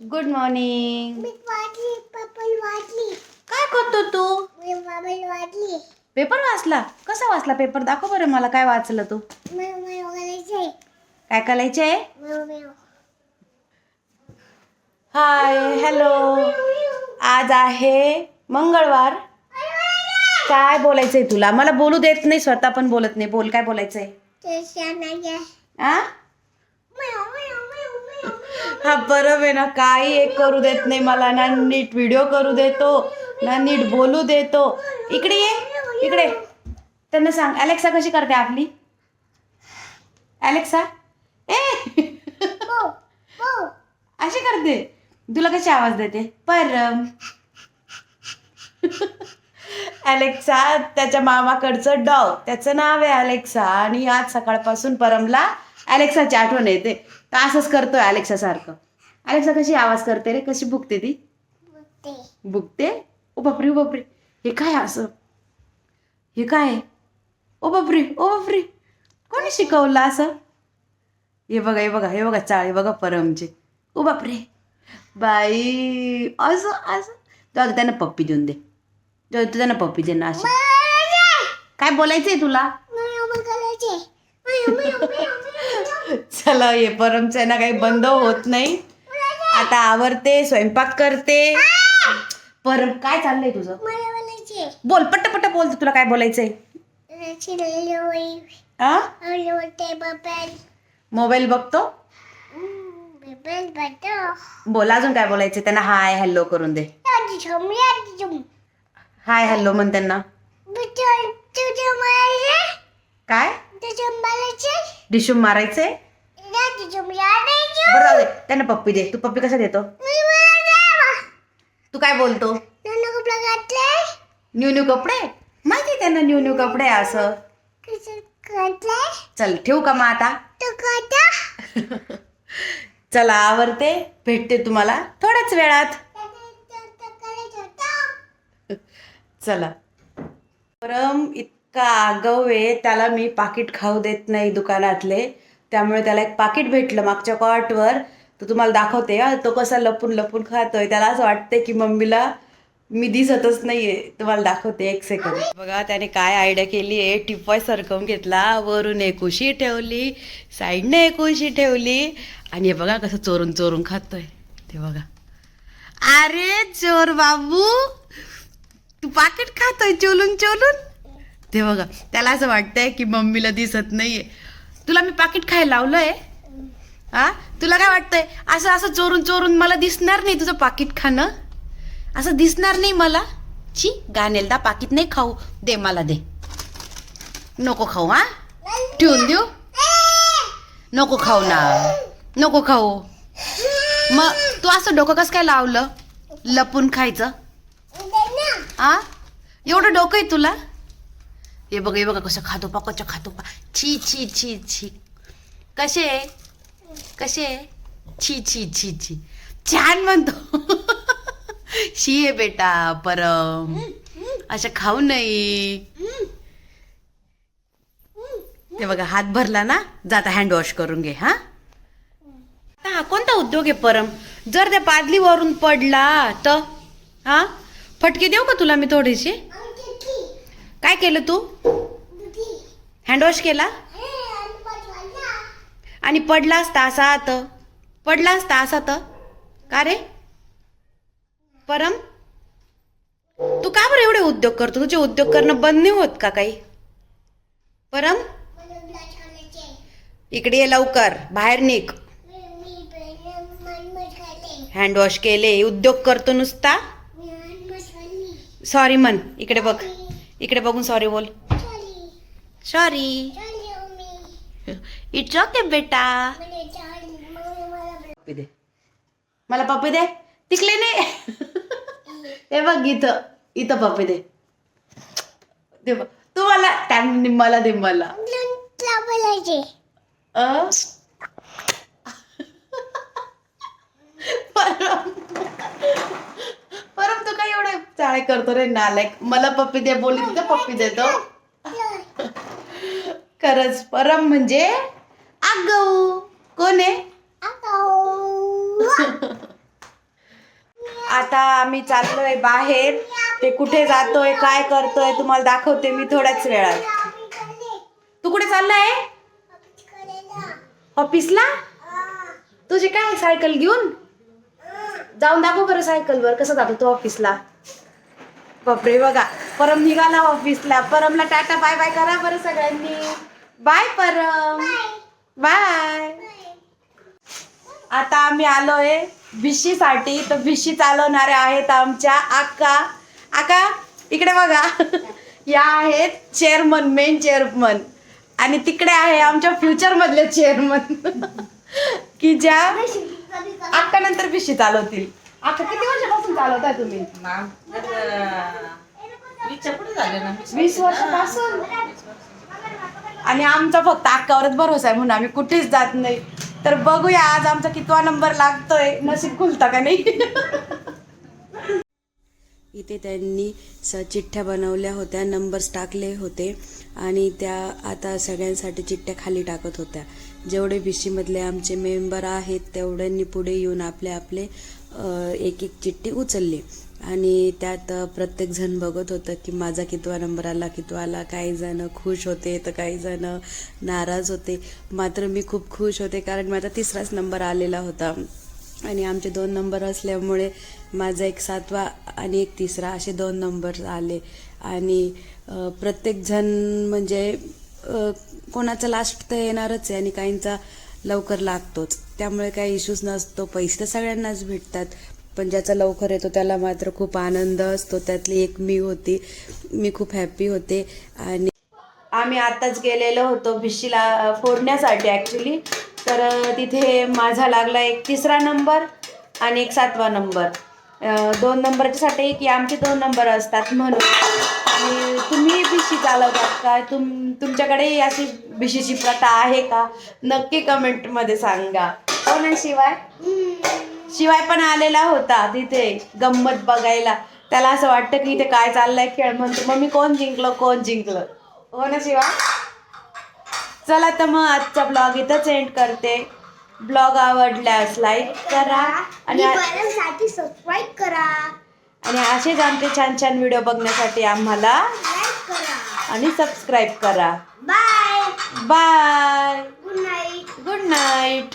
Good morning काय करतो तू? Paper वाचला? कसा वाचला पेपर दाखव बरं मला काय वाचलं तू. मी मी वगैरे काय करायचे? आहे हाय हॅलो आज आहे मंगळवार. काय बोलायचंय तुला? मला बोलू देत नाही स्वतः पण बोलत नाही. बोल काय बोलायचंय? हा बरं आहे ना काही एक करू देत नाही मला. ना नीट व्हिडिओ करू देतो ना नीट बोलू देतो. इकडे ये इकडे. त्यांना सांग अलेक्सा कशी करते आपली? अलेक्सा ए! अशी करते. तुला कशी आवाज देते? परम. अलेक्सा त्याच्या मामाकडचं डॉग. त्याचं नाव आहे अलेक्सा आणि आज सकाळपासून परमला अलेक्साची आठवण येते. तर असंच करतोय अलेक्सा सारखं. अलेक्सा कशी आवाज करते रे? कशी बुकते ती? बुकते ओ बापरे ओ बापरे. हे काय असं? हे काय? ओ बापरे ओ बापरे. कोणी शिकवलं असं? हे बघा हे बघा हे बघा चाळे बघा परमचे. ओ बापरे. बाई असं असं. तो आता त्यांना पप्पी देऊन दे. जाऊ तू त्यांना पप्पी दे ना अशी. काय बोलायचंय तुला? चला हे परमचं ना काही बंद होत नाही. आता आवरते स्वयंपाक करते. परम काय चाललंय तुझं? बोल पट्ट पट्ट बोल तुला काय बोलायचंय? मोबाईल बघतो? बोल अजून काय बोलायचं त्यांना हाय हॅलो करून दे. हाय हॅलो म्हण त्यांना. काय? डिशूम मारायचंय बरं जाऊ दे. त्यांना पप्पी दे. तू पप्पी कसा देतो? तू काय बोलतो? न्यू न्यू कपडे? माहिती त्यांना न्यू न्यू कपडे आहे असं चल ठेवू का मग आता? चला आवरते. भेटते तुम्हाला थोड्याच वेळात. चला. परम इतका का गवे त्याला मी पाकिट खाऊ देत नाही दुकानातले. त्यामुळे त्याला एक पाकिट भेटलं मागच्या कॉटवर तर तुम्हाला दाखवते तो कसा लपून लपून खातोय. त्याला असं वाटतंय की मम्मीला मी दिसतच नाहीये. तुम्हाला दाखवते एक सेकंद बघा त्याने काय आयडिया केली आहे? टिपॉय सरकवून घेतला. वरून एक उशी ठेवली साईडने एक उशी ठेवली. आणि हे बघा कसं चोरून चोरून खातोय. ते बघा. अरे चोर बाबू! तू पाकिट खातोय चोलून चोलून? ते बघा त्याला असं वाटतंय की मम्मीला दिसत नाहीये. तुला मी पाकिट खायला लावलंय? हा तुला काय वाटतंय? असं असं चोरून चोरून मला दिसणार नाही तुझं पाकिट खाणं? असं दिसणार नाही मला? ची गाणेलदा पाकिट नाही खाऊ. दे मला दे. नको खाऊ हा? ठेवून देऊ? नको खाऊ ना. नको खाऊ. मग तू असं डोकं कसं काय लावलं? लपून खायचं? आ? एवढं डोकं आहे तुला? हे बघा हे बघा कसं खातो पा कसं खातो पा छी छी छी छी कसे कसे छी छी छी छी छान म्हणतो शी आहे बेटा परम असं खाऊ नाही ते बघा हात भरला ना जाता हँड वॉश करून घे हा आता हा कोणता उद्योग आहे परम जर त्या पादलीवरून पडला तर हा फटके देऊ का तुला मी थोडीशी काय केलं तू? हँडवॉश केला? आणि पडला. असता असा तर पडला असता असा तर का रे? परम? तू का बरं एवढे उद्योग करतो? तुझे उद्योग करणं बंद नाही होत का काही? परम? इकडे ये लवकर. बाहेर निघ. हँडवॉश केले. उद्योग करतो नुसता? सॉरी म्हण इकडे बघ. इकडे बघून सॉरी बोल. सॉरी इट्स ओके बेटा. दे. मला पप्पी दे. तिकले नाही हे बघ इथं. इथं पप्पी दे. दे बघ. तू मला त्यांनी मला दे मला. परम तू काय एवढे चाळे करतो रे नालायक मला पप्पी दे बोलली तिथं पप्पी देतो. खरंच परम म्हणजे आगऊ. कोण आहे? आता आम्ही चाललोय बाहेर. ते कुठे जातोय काय करतोय तुम्हाला दाखवते मी थोड्याच वेळात. तू कुठे चाललाय? ऑफिसला तुझी काय सायकल घेऊन? जाऊन दाखव बरं सायकलवर कसं जातो तो ऑफिसला बापरे बघा. परम निघाला ऑफिसला परमला टाटा बाय बाय करा बरं सगळ्यांनी. बाय परम. बाय आता आम्ही आलोय भिशीसाठी तर भिशी चालवणारे आहेत आमच्या आका. आका इकडे बघा. या आहेत चेअरमन मेन चेअरमन आणि तिकडे आहे आमच्या फ्युचर मधले चेअरमन की ज्या आका नंतर भिशी चालवतील. आका किती वर्षापासून चालवताय तुम्ही? वीस वर्षापासून? आणि आमचा फक्त अक्कावरच भरोसा आहे म्हणून आम्ही कुठेच जात नाही. तर बघूया आज आमचा कितवा नंबर लागतोय. नशीब खुलता का नाही? इथे त्यांनी स चिठ्ठ्या बनवल्या होत्या नंबर्स टाकले होते आणि त्या आता सगळ्यांसाठी चिठ्ठ्या खाली टाकत होत्या. जेवढे बी सीमधले आमचे मेंबर आहेत तेवढ्यांनी पुढे येऊन आपले आपले एक एक चिठ्ठी उचलली. आणि त्यात प्रत्येकजण प्रत्येक जण बघत होतं की माझा कितवा नंबर आला कितवा आला. काही जण खुश होते तर काही जण नाराज होते. मात्र मी खूप खुश होते कारण माझा तिसराच नंबर आलेला होता. आणि आमचे दोन नंबर असल्यामुळे माझा एक सातवा आणि एक तिसरा असे दोन नंबर आले. आणि प्रत्येकजण म्हणजे कोणाचा लास्ट तर येणारच आहे आणि काहींचा लवकर लागतोच. त्यामुळे काही इश्यूज नसतो. पैसे तर सगळ्यांनाच भेटतात. पण ज्याचा लवकर येतो त्याला मात्र खूप आनंद असतो. त्यातली एक मी होती. मी खूप हॅप्पी होते. आणि आम्ही आत्ताच गेलेलो होतो भिशीला फोडण्यासाठी ॲक्च्युली तर तिथे माझा लागला एक तिसरा नंबर आणि एक सातवा नंबर दोन नंबरच्यासाठी की आमचे दोन नंबर असतात म्हणून. आणि तुम्ही भिशी चालवतात काय तुम तुमच्याकडे अशी भिशीची प्रथा आहे का? नक्की कमेंटमध्ये सांगा. हो ना शिवाय? शिवाय पण आलेला होता तिथे गंमत बघायला. त्याला असं वाटतं की इथे काय चाललंय खेळ म्हणतो मग मी कोण जिंकलं कोण जिंकलं? हो ना शिवा चला तर मग आजचा ब्लॉग इथंच एंड करते. ब्लॉग आवडल्यास लाईक करा आणि साठी सबस्क्राईब करा. आणि असेच आमचे छान छान व्हिडिओ बघण्यासाठी आम्हाला लाईक करा. आणि सबस्क्राईब करा. Bye bye good night good night